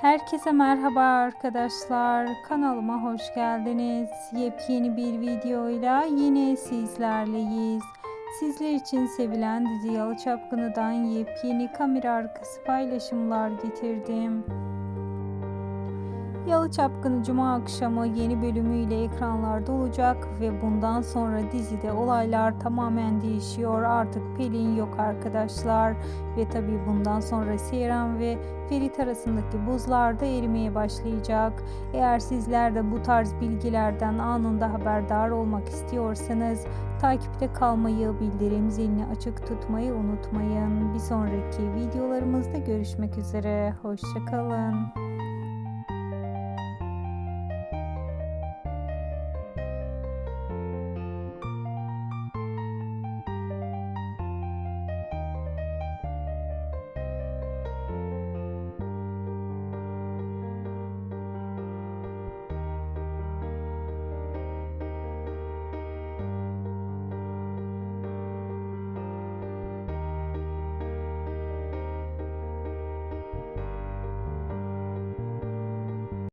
Herkese merhaba arkadaşlar. Kanalıma hoş geldiniz. Yepyeni bir videoyla yine sizlerleyiz. Sizler için sevilen dizi Yalı Çapkını'dan yepyeni kamera arkası paylaşımlar getirdim. Yalı Çapkını Cuma akşamı yeni bölümüyle ekranlarda olacak ve bundan sonra dizide olaylar tamamen değişiyor. Artık Pelin yok arkadaşlar ve tabi bundan sonra Seyran ve Ferit arasındaki buzlar da erimeye başlayacak. Eğer sizler de bu tarz bilgilerden anında haberdar olmak istiyorsanız takipte kalmayı, bildirim zilini açık tutmayı unutmayın. Bir sonraki videolarımızda görüşmek üzere. Hoşçakalın.